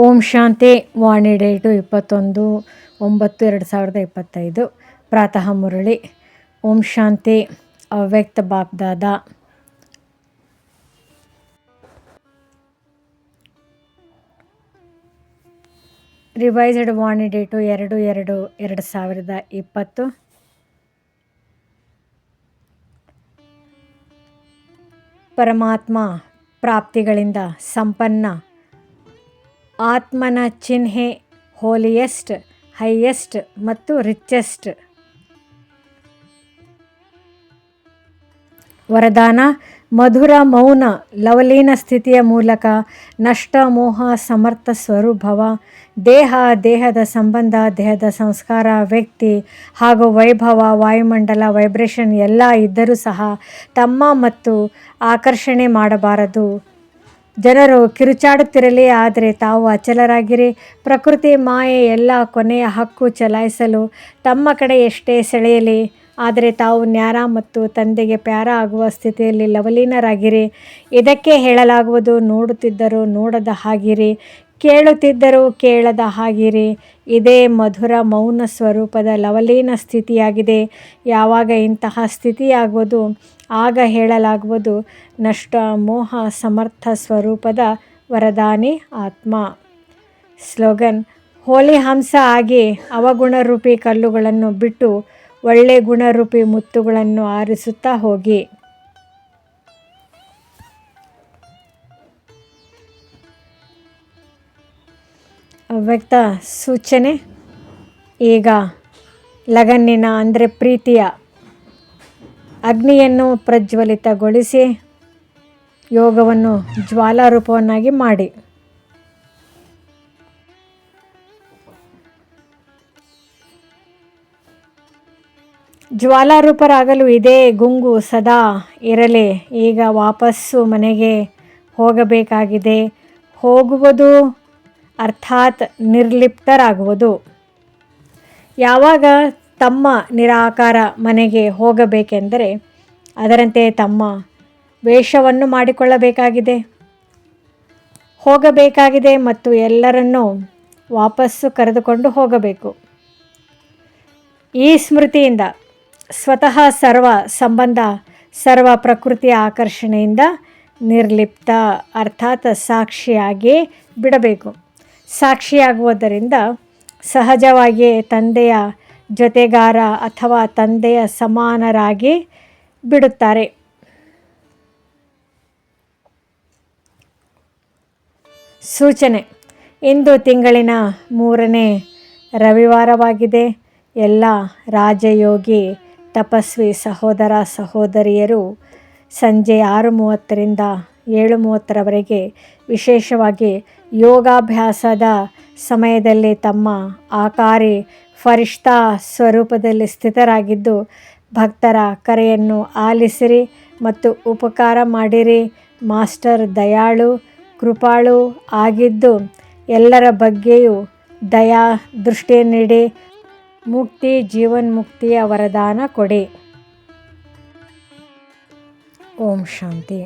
ಓಂ ಶಾಂತಿ ವಾಣಿ date ಇಪ್ಪತ್ತೊಂದು, ಒಂಬತ್ತು ಎರಡು ಸಾವಿರದ ಇಪ್ಪತ್ತೈದು. ಪ್ರಾತಃ ಮುರಳಿ. ಓಂ ಶಾಂತಿ, ಅವ್ಯಕ್ತ ಬಾಪ್ದಾದ ರಿವೈಸ್ಡ್ ವಾಣಿ ಡೇಟು ಎರಡು ಎರಡು ಎರಡು ಸಾವಿರದ ಇಪ್ಪತ್ತು. ಪರಮಾತ್ಮ ಪ್ರಾಪ್ತಿಗಳಿಂದ ಸಂಪನ್ನ ಆತ್ಮನ ಚಿಹ್ನೆ ಹೋಲಿಯೆಸ್ಟ್, ಹೈಯೆಸ್ಟ್ ಮತ್ತು ರಿಚೆಸ್ಟ್. ವರದಾನ, ಮಧುರ ಮೌನ, ಲವಲೀನ ಸ್ಥಿತಿಯ ಮೂಲಕ, ನಷ್ಟ ಮೋಹ ಸಮರ್ಥ ಸ್ವರೂಪವ ದೇಹ ದೇಹದ ಸಂಬಂಧ ದೇಹದ ಸಂಸ್ಕಾರ ವ್ಯಕ್ತಿ ಹಾಗೂ ವೈಭವ ವಾಯುಮಂಡಲ ವೈಬ್ರೇಷನ್ ಎಲ್ಲ ಇದ್ದರೂ ಸಹ ತಮ್ಮ ಮತ್ತು ಆಕರ್ಷಣೆ ಮಾಡಬಾರದು. ಜನರು ಕಿರುಚಾಡುತ್ತಿರಲಿ, ಆದರೆ ತಾವು ಅಚಲರಾಗಿರಿ. ಪ್ರಕೃತಿ ಮಾಯೆ ಎಲ್ಲ ಕೊನೆಯ ಹಕ್ಕು ಚಲಾಯಿಸಲು ತಮ್ಮ ಕಡೆ ಎಷ್ಟೇ ಸೆಳೆಯಲಿ. ಆದರೆ ತಾವು ನ್ಯಾರ ಮತ್ತು ತಂದೆಗೆ ಪ್ಯಾರ ಆಗುವ ಸ್ಥಿತಿಯಲ್ಲಿ ಲವಲೀನರಾಗಿರಿ. ಇದಕ್ಕೆ ಹೇಳಲಾಗುವುದು, ನೋಡುತ್ತಿದ್ದರೂ ನೋಡದ ಹಾಗಿರಿ. ಕೇಳುತ್ತಿದ್ದರೂ ಕೇಳದ ಹಾಗಿರಿ. ಇದೇ ಮಧುರ ಮೌನ ಸ್ವರೂಪದ ಲವಲೀನ ಸ್ಥಿತಿಯಾಗಿದೆ. ಯಾವಾಗ ಇಂತಹ ಸ್ಥಿತಿಯಾಗುವುದು ಆಗ ಹೇಳಲಾಗುವುದು, ನಷ್ಟ, ಮೋಹ, ಸಮರ್ಥ ಸ್ವರೂಪದ ವರದಾನಿ ಆತ್ಮ. ಸ್ಲೋಗನ್, ಹೋಲಿ ಹಂಸ ಆಗಿ ಅವಗುಣರೂಪಿ ಕಲ್ಲುಗಳನ್ನು ಬಿಟ್ಟು ಒಳ್ಳೆ ಗುಣರೂಪಿ ಮುತ್ತುಗಳನ್ನು ಆರಿಸುತ್ತಾ ಹೋಗಿ. ಅವ್ಯಕ್ತ ಸೂಚನೆ, ಈಗ ಲಗನ್ನಿನ ಅಂದರೆ ಪ್ರೀತಿಯ. ಅಗ್ನಿಯನ್ನು ಪ್ರಜ್ವಲಿತಗೊಳಿಸಿ ಯೋಗವನ್ನು ಜ್ವಾಲಾರೂಪವನ್ನಾಗಿ ಮಾಡಿ. ಜ್ವಾಲಾರೂಪರಾಗಲು ಇದೇ ಗುಂಗು ಸದಾ ಇರಲಿ. ಈಗ ವಾಪಸ್ಸು ಮನೆಗೆ ಹೋಗಬೇಕಾಗಿದೆ. ಹೋಗುವುದು ಅರ್ಥಾತ್ ನಿರ್ಲಿಪ್ತರಾಗುವುದು. ಯಾವಾಗ ತಮ್ಮ ನಿರಾಕಾರ ಮನೆಗೆ ಹೋಗಬೇಕೆಂದರೆ ಅದರಂತೆ ತಮ್ಮ ವೇಷವನ್ನು ಮಾಡಿಕೊಳ್ಳಬೇಕಾಗಿದೆ. ಹೋಗಬೇಕಾಗಿದೆ ಮತ್ತು ಎಲ್ಲರನ್ನೂ ವಾಪಸ್ಸು ಕರೆದುಕೊಂಡು ಹೋಗಬೇಕು. ಈ ಸ್ಮೃತಿಯಿಂದ ಸ್ವತಃ ಸರ್ವ ಸಂಬಂಧ, ಸರ್ವ ಪ್ರಕೃತಿಯ ಆಕರ್ಷಣೆಯಿಂದ ನಿರ್ಲಿಪ್ತ ಅರ್ಥಾತ್ ಸಾಕ್ಷಿಯಾಗಿ ಬಿಡಬೇಕು. ಸಾಕ್ಷಿಯಾಗುವುದರಿಂದ ಸಹಜವಾಗಿಯೇ ತಂದೆಯ ಜೊತೆಗಾರ ಅಥವಾ ತಂದೆಯ ಸಮಾನರಾಗಿ ಬಿಡುತ್ತಾರೆ. ಸೂಚನೆ. ಇಂದು ತಿಂಗಳಿನ ಮೂರನೇ ರವಿವಾರವಾಗಿದೆ. ಎಲ್ಲ ರಾಜಯೋಗಿ, ತಪಸ್ವಿ ಸಹೋದರ ಸಹೋದರಿಯರು ಸಂಜೆ ಆರು ಮೂವತ್ತರಿಂದ ಏಳು ಮೂವತ್ತರವರೆಗೆ ವಿಶೇಷವಾಗಿ ಯೋಗಾಭ್ಯಾಸದ ಸಮಯದಲ್ಲಿ ತಮ್ಮ ಆಕಾರಿ ಫರಿಷ್ಠಾ ಸ್ವರೂಪದಲ್ಲಿ ಸ್ಥಿತರಾಗಿದ್ದು, ಭಕ್ತರ ಕರೆಯನ್ನು ಆಲಿಸಿರಿ ಮತ್ತು ಉಪಕಾರ ಮಾಡಿರಿ. ಮಾಸ್ಟರ್ ದಯಾಳು, ಕೃಪಾಳು ಆಗಿದ್ದು, ಎಲ್ಲರ ಬಗ್ಗೆಯೂ ದಯಾ ದೃಷ್ಟಿ ನೀಡಿ, ಮುಕ್ತಿ ಜೀವನ್ಮುಕ್ತಿಯ ವರದಾನ ಕೊಡಿ. ಓಂ ಶಾಂತಿ.